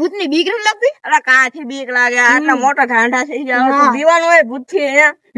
ભૂતની બીક નથી? લાગતી અરે કાથી બીક લાગે? આટલા મોટા ઠાંડા થઈ હા. દીવાનું હોય ભૂતથી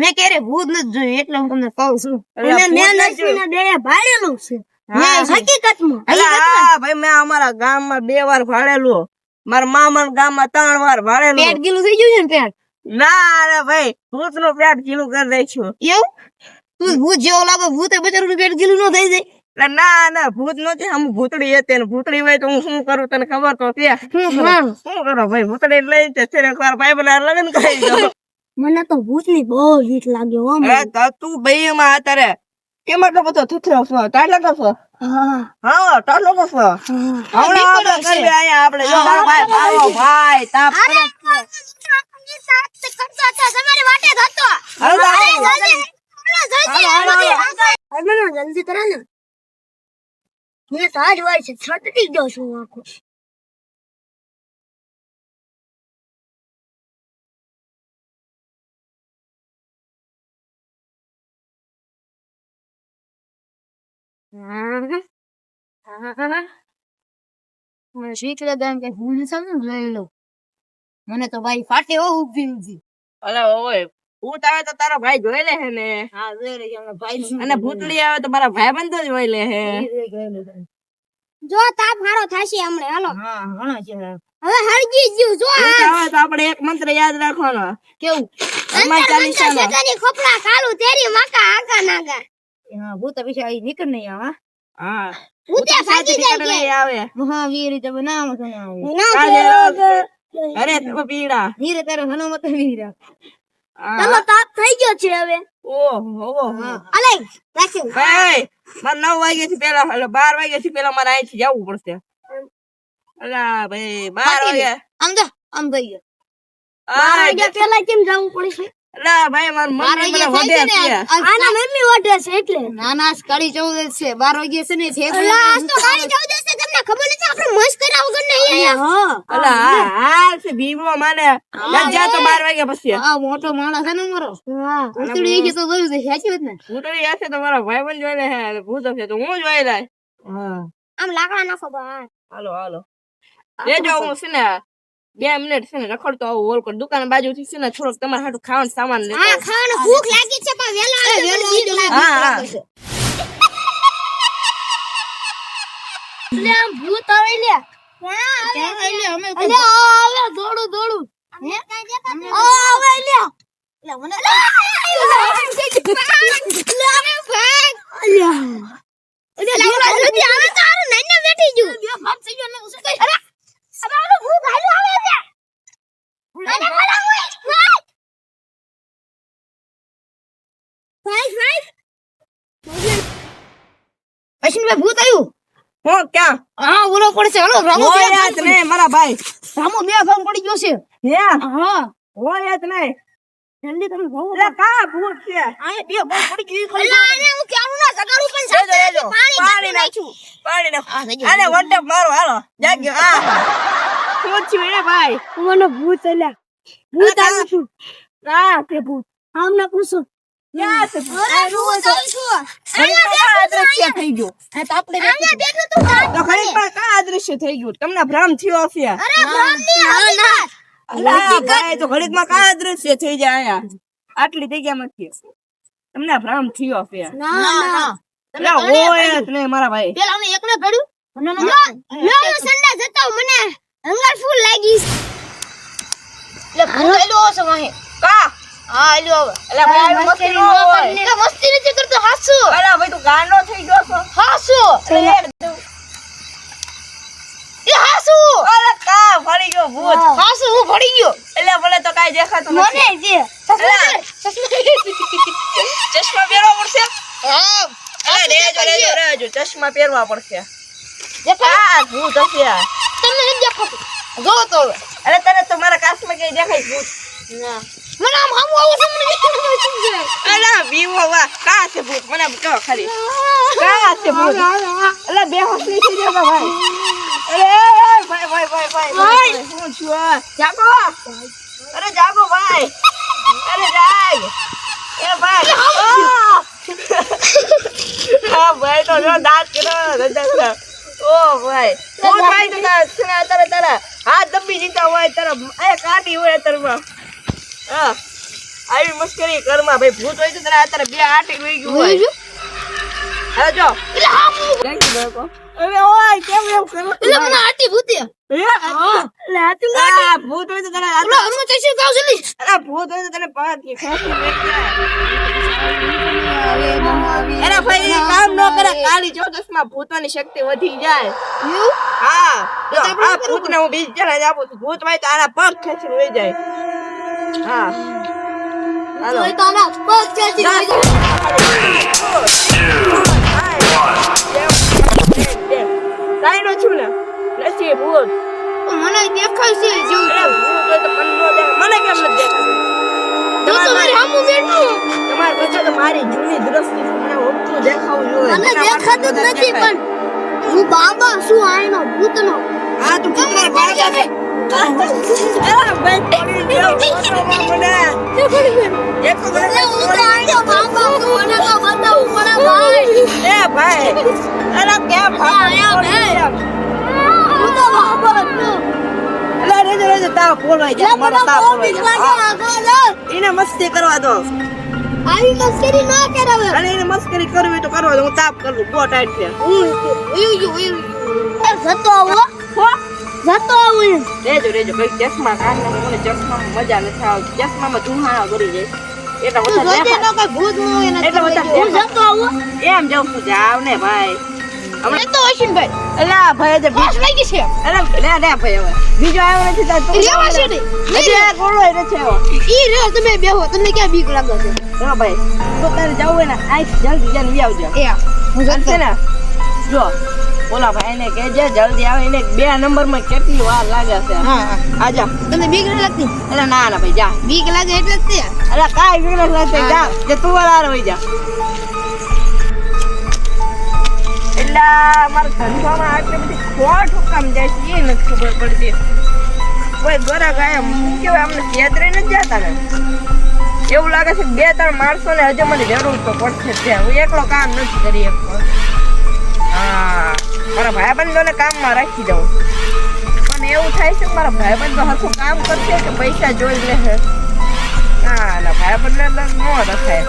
મેં ક્યારે ભૂત નથી જોયું એટલે હું તમને કહું છું. મેં છે. હકીકતમાં ભાઈ મેં અમારા ગામમાં બે વાર ભાડેલું. મારા મામા ગામમાં ત્રણ વાર ભાડેલું. પેટ ગીલું થઈ ગયું છે ને પેટ? ના અરે ભાઈ ભૂતનું પેટ ગીલું કરી દઈશું એવું? તું ભૂત જેવો લાગે ભૂતે બચારું પેટ ગીલું ન થઈ જાય. ના ના ભૂત નથી આમ ભૂતડી હતી ભૂતડી હોય તો હું શું કરું તને ખબર તો ત્યાં શું કરો? ભાઈ ભૂતડી લઈ જશે એક એકવાર ભાઈ બના લગ્ન કરી દો. મને તો ભૂતની બહુ બીક લાગ્યો હો તો તું ભાઈ માં અત્યારે કેમાં તો બધો થથરો છો? તાટલા તો છો? હા. હા તાટલો તો છો? હા. હમણાં આપણે. આયા આપણે ભાઈ આવો ભાઈ તાપ વાટે. હરમનો જલ્દી કરો ને. મેં સાત આજ વાર છે છટકી ગયો છું આખો. મને શીખ લે કે હું સમજ લઈ લઉં. મને તો ભાઈ ફાટે હો ઊભી ઊભી અલા ઓય ભૂત આવે તો તારો ભાઈ જોઈ લે હે ને. હા જોઈ રહી ભાઈ અને ભૂતળી આવે તો મારા ભાઈ બંધ જોઈ લે હે. જો તાપ હારો થાશે હમણે હાલો. હા હણો છે હવે હરજી જીવ જો આવે તો આપણે એક મંત્ર યાદ રાખવાનો. કેવું? હનુમાન ચાલીસા નો શેતાની ખોપડા કાલુ તેરી માકા આકા નાગા. હા ભૂત પછી આવી નીકળ નહીં આવા હા. ભૂતે ભાગી જાય કે. આવે. હા વીર નામ બનાવ છે ને અરે તમે પીડા. વીરે તારો હનુમત વીર. ચાલો તાપ થઈ ગયો છે હવે. ઓહો અલે રાખ્યું ભાઈ મારે નવ વાગ્યા થી પેલા એટલે બાર વાગ્યા થી પેલા મારે અહીંથી જવું પડશે. અલા ભાઈ બાર વાગ્યા. આમ તો આમ ગયો. બાર વાગ્યા પેલા કેમ જવું પડશે અલા ભાઈ માર બાર મમ્મી મને વાગ્યા છે ને છે આજ- આના મમ્મી ઓઢે છે એટલે. નાના કાળી ચૌદ છે બાર વાગ્યા છે ને છે અલા તો ગાડી જવું દેશે તમને ખબર નથી આપણે મસ્ત કર્યા વગર નહીં આયા. હા અલા હા. હા છે ભીમો માને. જા તો બાર વાગ્યા પછી. આ મોટો માણસ છે ને મારો હા. ઉતરી ગઈ તો જોયું છે સાચી વાત ને. ભૂતળી હશે તો મારા ભાઈ પણ જોઈ લે હે ભૂત હશે તો હું જોઈ લે હા. આમ લાકડા નાખો હાલો હાલો. એ જો હું છે ને બે મિનિટ છે ને રખડતો આવું હોલ કર. દુકાન બાજુ થી છે ને થોડોક તમારે હાટું ખાવાનું સામાન લેતો હા આવું. ખાવાનું ભૂખ લાગી છે પણ વેલો આવે વેલો બીક લાગે. હા. હા લે આમ ભૂત આવે લે. ક્યાં આવી લે. અમે અલે આવે દોડું દોડું. હે? આવે લે. લે મને અશ્વિનભાઈ ભૂત આવ્યું હું? ક્યાં હા. બોલો પડશે હલો રામો બે ભાગ નહીં મારા ભાઈ રામો બે પડી ગયો છે હે હા હોય જ નહીં જલ્દી તમે ભાવો એટલે કા ભૂત છે? આ બે ભાગ પડી ગઈ ખરી લેજો, લેજો. પાડી નાખું પાડી નાખું. આ થઈ ગયું. આને વન મારો હાલો. જાગ્યો આ શું થયું એ ભાઈ. મને ભૂત અલ્યા ભૂત આવ્યું છું. તે ભૂત. પૂછો. હા તો. આપણે તો ઘડીકમાં કા અદૃશ્ય થઈ ગયું? તમને ભ્રમ થયો ભાઈ તો ઘડીકમાં કા અદૃશ્ય થઈ જાય આટલી જગ્યામાંથી તમને ભ્રમ થયો હશે ના ના હોય જ નહીં મારા ભાઈ. પેલા અમે એકને પડ્યું અને અમે- મને હંગર ફૂલ લાગી. એટલે આયલો હશે વાહે. કા? હા આયલો હવે. એટલે ભાઈ મસ્તી ન હોય. એટલે મસ્તી નથી કરતો હાસુ. અલા ભાઈ તું ગાંડો થઈ ગયો છો? હાસુ એ હાસુ અરે કા ફરી ગયો ભૂત. હાસુ હું પડી ગયો? એટલે ભલે તો કાઈ દેખાતું નથી. મને જે ચશ્મા પહેરવા પડશે? હા. અરે રેજો રેજો રેજો ચશ્મા પહેરવા પડશે. દેખા કા ભૂત હશે આ? તમને નથી દેખાતું? જો તો હવે. અરે તને તો મારા કાચમાં કઈ દેખાય ભૂત? ના. મને આમ હમ આવું છે મને અરે અલા બીવો વા કા છે ભૂત? મને કહો ખરી કા છે ભૂત? અલા બે હોસલી થઈ જવા ભાઈ. અરે ભાઈ ભાઈ ભાઈ ભાઈ. ભાઈ! શું છું જાગો. અરે જાગો ભાઈ. અરે જાગ એ ભાઈ. હા! ભાઈ તો જો દાંત કરો રજા કરો ઓ ભાઈ. ઓ ભાઈ તો તારા તારા તારા? હાથ દબી જીતા હોય તારા. એ કાઢી હોય તારમાં હા. આવી મસ્કરી કરમાં ભાઈ ભૂત હોય તો તને અત્યારે બે આટી વહી ગયું હોય. હવે જો હવે ઓય કેમ એમ કરો એટલે મને આટી ભૂતી. આ ભૂત હોય તો તને આ- ઓલા હનુમાન ચાલીસા ગાવ જલ્દી અરે ભૂત હોય તો તને પાંચ કે ખાસી વેચી અરે ભાઈ કામ ન કરે. કાળી ચોદસમાં ભૂતોની શક્તિ વધી જાય. હા. આ ભૂતને હું બીજ જણા જ આપું છું. ભૂત ભાઈ તો આના પગ ખેંચીને જાય. હા. હાલો. તો આના પગ લઈ જાય. દેખાતું મારી જૂની દ્રષ્ટિ મને ઓછું દેખાવું નથી પણ હું બાબા શું આયનો ભૂતનો હા તું કુતરા બાબા છે એને મસ્તી કરવા દો આવી મસ્કરી ના કરાવે અને કરવી તો કરવા દો હું તાપ કરું બહુ ટાઈટ છે હું જતો જતો આવું રેજો રેજો. ભાઈ ચશ્મા કાઢ નાખો. મને ચશ્મામાં મજા નથી આવતી. ચશ્મામાં ધુમાડો કરી જાય એટલે તું વધારે દેખાય. ભૂત ન હોય ને એટલે બધા હું જતો આવું? એમ છું. જાવ ને ભાઈ. હમણાં તો અશ્વિનભાઈ અલા ભાઈ બીજ બસ લાગી છે. અરે લે લે ભાઈ હવે. બીજો આવ્યો નથી તું રેવા છે ને હજી ગોળો ય નથી ઈ રે તમે બેહો. તમને ક્યાં બીક લાગે છે? હા ભાઈ. તો તારે જવું હોય ને આઈ જલ્દી વી આવજો એ હું ને જો. ઓલા ભાઈ ને કહેજે જલ્દી આવે. એને બે નંબરમાં કેટલી વાર લાગે છે. હા આજા તમને બીક ન લાગતી? અરે ના ના ભાઈ જા. બીક લાગે એટલે જ તે અરે કાઈ વિઘ્ન નથી જા જે તું વાળા હોય જા. એટલે મારા ધંધામાં આટલી બધી ખોટ હુકામ જાય છે એ નથી ખબર પડતી. કોઈ ગોરા ગાય કેવાય અમને છેતરે નથી જતા ને. એવું લાગે છે બે ત્રણ માણસો ને હજુ મને જરૂર તો પડશે ત્યાં. હું એકલો કામ નથી કરી શકતો. હા. મારા ભાઈબંધોને કામમાં રાખી દઉં. પણ એવું થાય છે મારા ભાઈબંધો હરખું કામ કરશે કે પૈસા જોઈ લેશે ના ના ભાઈબંધને તો ન રખાય.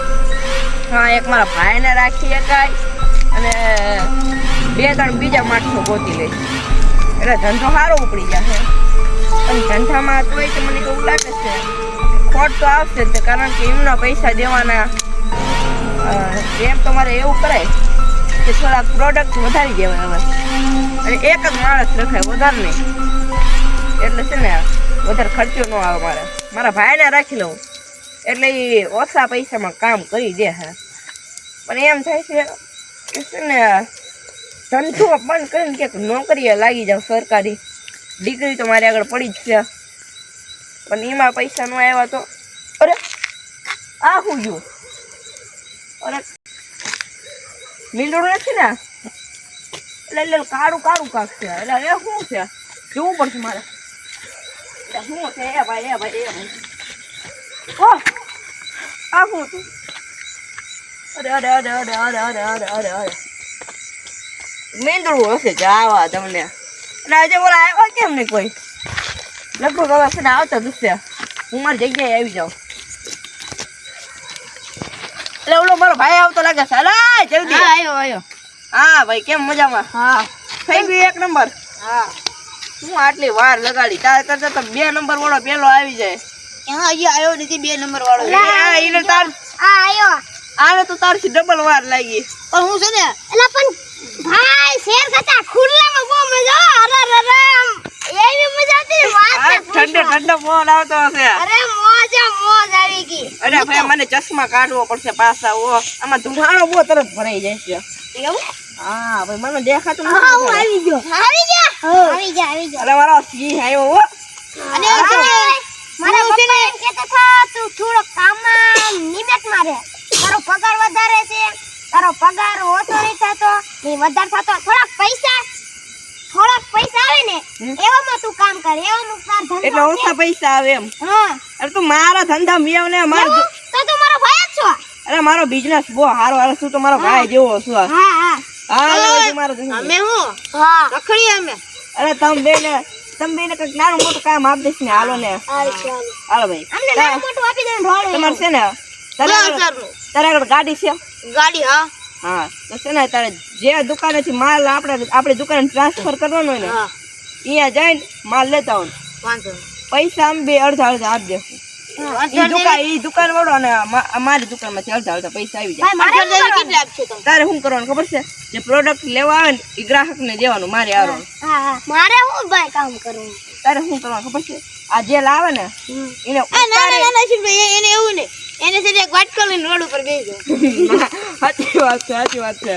હા, એક મારા ભાઈને રાખી શકાય અને બે ત્રણ બીજા માણસો ગોતી લે. એટલે ધંધો સારો ઉપડી જશે અને ધંધામાં તોય તો મને એવું લાગે છે ખોટ તો આવશે જ તે કારણ કે એમના પૈસા દેવાના. એમ તો મારે એવું કરાય. કે થોડાક પ્રોડક્ટ વધારી દેવાય હવે. અને એક જ માણસ રખાય, વધારે નહીં. એટલે છે ને, વધારે ખર્ચો ન આવે મારે. મારા ભાઈને રાખી લઉં. એટલે એ ઓછા પૈસામાં કામ કરી દે હે. પણ એમ થાય છે કે છે ને, ધંધો બંધ કરીને ક્યાંક નોકરીએ લાગી જાવ સરકારી. ડિગ્રી તો મારી આગળ પડી જ છે. પણ એમાં પૈસા ન આવ્યા તો, અરે, આ શું ગયું? અરે લીલું નથી ને? એટલે એટલે કાળું કાળું કાક છે. એટલે એ શું છે? જોવું પડશે મારે? શું છે? એ ભાઈ એ ભાઈ એ ભાઈ. આ શું હતું? અરે અરે અરે અરે અરે અરે અરે અરે અરે મીંદડું હશે જાવા તમને? અને આજે બોલા, આવ્યા કેમ નહીં કોઈ? લગભગ હવે આવતા દુસ્યા હું મારી જગ્યાએ આવી જાઉં. એટલે ઓલો મારો ભાઈ આવતો લાગે છે. અલા જલ્દી. હા આયો આયો. હા ભાઈ કેમ મજામાં? હા. થઈ ગયું એક નંબર. હા. હું આટલી વાર લગાડી? તાર કરતા તો બે નંબર વાળો પેલો આવી જાય. હા હજી આયો નથી બે નંબર વાળો. એને તાર આ આયો. આને તો તારથી ડબલ વાર લાગી. પણ હું છે ને એલા પણ ભાઈ શેર કરતા ખુલ્લામાં બહુ મજા અરે અરે એવી મજા આવતી વાત ઠંડે ઠંડો ફોન આવતો હશે. અરે મોજ મોજ આવી ગઈ. અરે ભાઈ મને ચશ્મા કાઢવો પડશે પાછા ઓ આમાં ધુમાડો બહુ તરત ભરાઈ જાય છે. એવું? હા ભાઈ મને દેખાતું હું આવી ગયો. આવી ગયા? આવી ગયા આવી ગયા. અરે મારો સિંહ આવ્યો હો. અને મારા પપ્પા કહેતા હતા તું થોડો કામમાં નિમેટ મારે. તારો પગાર વધારે છે. તારો પગાર ઓછો નહીં થતો ને વધારે થતો થોડાક પૈસા થોડાક પૈસા આવે ને એવામાં તું કામ કર એવામાં તાર ધંધો એટલે ઓછા પૈસા આવે એમ. હા. અરે તું મારા ધંધા મિયાવ ને મારો તો તું મારો ભાઈ જ છો? અરે મારો બિઝનેસ બહુ સારો હારો શું તો મારો ભાઈ જેવો છું હા હા. હા તું મારો ધંધો. હું? હા. રખડી અમે? અરે તમે બે ને તમે બેને કંઈક નાનું મોટું કામ આપી દઈશ ને હાલો ને. હાલો ભાઈ. અમને નાનું મોટું આપી દે ઢોળ તમારે છે ને તારે આગળ ગાડી છે? ગાડી હા? હા તો છે ને તારે જે દુકાનેથી માલ આપણે આપણી દુકાને ટ્રાન્સફર કરવાનો હોય ને અહીંયા જઈને માલ લેતા હોય વાંધો પૈસા આમ બે અડધા અડધા આપી દેશું દુકાન ઈ દુકાન વાળો અને અમારી દુકાનમાંથી અડધા અડધા પૈસા આવી જાય. તારે શું કરવાનું ખબર છે? જે પ્રોડક્ટ લેવા આવે ને એ ગ્રાહકને દેવાનું મારે આવવાનું હા હા. મારે શું ભાઈ કામ કરવું તારે શું કરવાનું ખબર છે? આ જે લાવે ને એને ના ના ના ના શિવભાઈ એને એવું નહીં. એને છે એક વાટકો લઈને રોડ ઉપર બેસી જાઓ સાચી વાત છે સાચી વાત છે.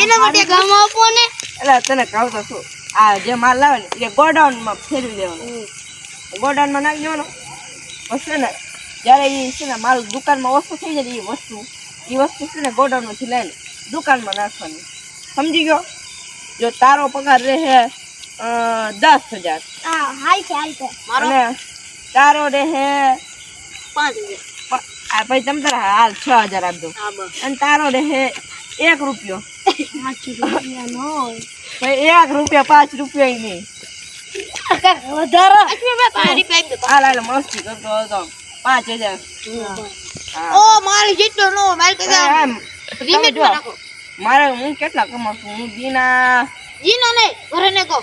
એના માટે ગામ આપો ને. એટલે તને કહું તો શું? આ જે માલ લાવે ને એ ગોડાઉનમાં ફેરવી દેવાનો. ગોડાઉનમાં નાખી દેવાનો. પછી ને જ્યારે એ છે ને માલ દુકાનમાં ઓછું થઈ જાય એ વસ્તુ એ વસ્તુ છે ને ગોડાઉનમાંથી લઈને દુકાનમાં નાખવાની. સમજી ગયો? જો તારો પગાર રહે દસ હજાર. તારો રહે પાંચ હજાર. આ પછી તમે તારા હાલ છ હજાર આપજો અને તારો રહે એક રૂપિયો. પાંચ રૂપિયા નો હોય. પછી એક રૂપિયા પાંચ રૂપિયા નહીં. પાંચ હજાર. હા. ઓ મારે જેટલો નો મારે મારે હું કેટલા કમાઉં છું હું દીના જી ના નહીં ઘરે કહો.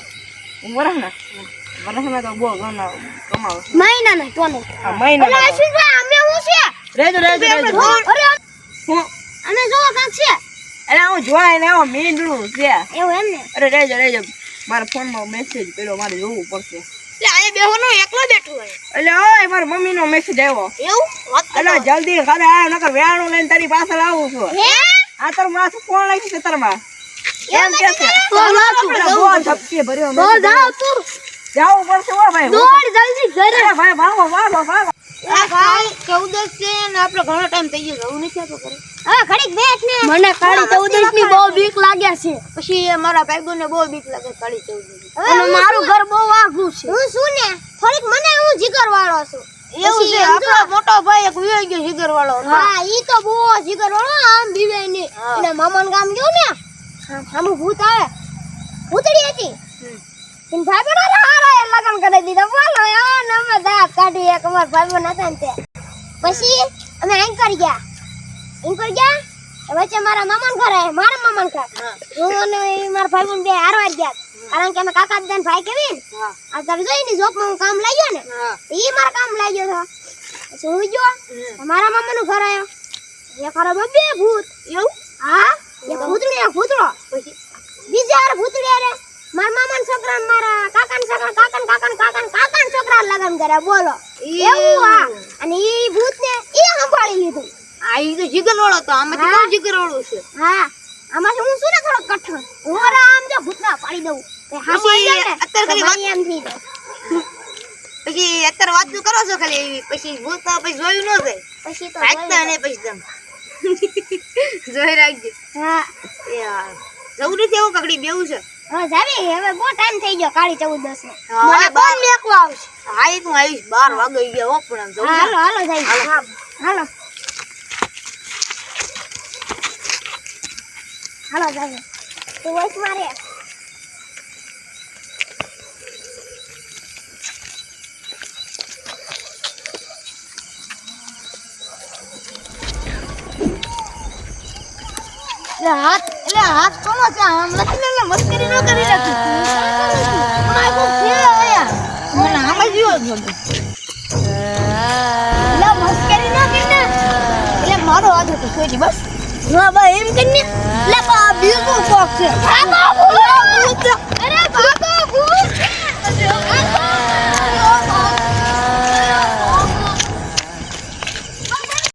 વરસના તો બહુ ઘણા કમાઉં મહિના નહીં તો. મહિના અમે શું છે રેજો રેજો રેજો. અરે હું? અમે જો કાંક છે? અરે હું જોવાય ને એવો મીંડળું છે. એવું એમ ને? અરે રેજો રેજો. મારા ફોનમાં મેસેજ પેલો મારે જોવું પડશે. એટલે અહીંયા બેહો નો એકલો બેઠો હોય? એટલે ઓય મારા મમ્મીનો મેસેજ આવ્યો. એવું? એટલે જલ્દી ઘરે આવ નકર વેણું લઈને તારી પાછળ આવું છું. હે? આ તારું માથું કોણ લાગી છે તારમાં એમ કે છે. જાવ બહુ ધપકી ભર્યો તો જાવ તું. જાવું પડશે ઓ ભાઈ. દોડ જલ્દી ઘરે. ભાઈ ભાગો ભાગો ભાગો ચૌદસ છે ને આપણે ઘણો ટાઈમ થઈ ગયો જવું નથી આતો કરે હવે ઘડીક બેઠ ને. મને કાળી ચૌદશની બહુ બીક લાગે છે. પછી મારા ભાઈ ને બહુ બીક લાગે કાળી ચૌદસ અને મારું ઘર બહુ આઘું છે. હું શું ને? થોડીક મને હું જીગર વાળો છું. એવું છે આપણો મોટો ભાઈ એક વિયો ગયો જીગર વાળો હા ઈ તો બહુ જીગર વાળો આમ બીવે ની. અને મામાન ગામ ગયો ને? આમ ભૂત આવે. ભૂતડી હતી. ભાઈ બેડા હારો એ લગન કરી દીધા. બોલો ને અમે દાંત કાઢી એક અમાર ભાઈ બન હતા તે. પછી અમે અહીં કરી ગયા. અહીં ગયા? વચ્ચે મારા મામાન ઘર મારા મામાન ઘર હા. અને મારા ભાઈ બન બે હારવાર ગયા. કારણ કે અમે કાકા દાદા ભાઈ કેવી આ તમે જોઈ ની જોબમાં હું કામ લાગ્યો ને? એ મારા કામ લાગ્યો તો. પછી હું ગયો. મારા મામા નું ઘર આવ્યો એક હારે બબે ભૂત. એવું? હા? એક ભૂતડી ભૂતડો. પછી? બીજા ભૂતડી હારે મારા મામાના છોકરા મારા કાકાના છોકરા કાકાના કાકાના કાકાના કાકાના છોકરા લગન કરે બોલો. એવું હા અને ઈ ભૂત ને ઈ સંભાળી લીધું. આ ઈ તો જીગર વાળો તો આમાંથી કોણ જીગર વાળું છે. હા આમાં હું શું ને થોડો કઠણ? હું આમ જો ભૂતના પાડી દઉં. હાસી આવી જાય ને અત્યારે ખાલી તો એમ થઈ જાય. પછી અત્યારે વાત કરો છો ખાલી? એવી પછી ભૂત પછી જોયું ન જાય. પછી તો રાખતા જોઈ પછી તમે. જોઈ રાખજો. હા. જવું નથી એવું કકડી બેવું છે. હવે જાવી હવે બહુ ટાઈમ થઈ ગયો કાળી ચૌદસ નો મને બાર. મેકવા આવશે. હા હું આવીશ. બાર વાગે ગયા હો પણ જવું હાલો હાલો જાય હાલો. હાલો. જાય તું વોઇસ મારે. હાથ એટલે હાથ કોનો છે? આમ નથી લે મસ્કરી ન કરી નાખી. માય જ જીવો જો લે એટલે મારો હાથ હતો છોડી બસ. હા એમ કરીને લે છે.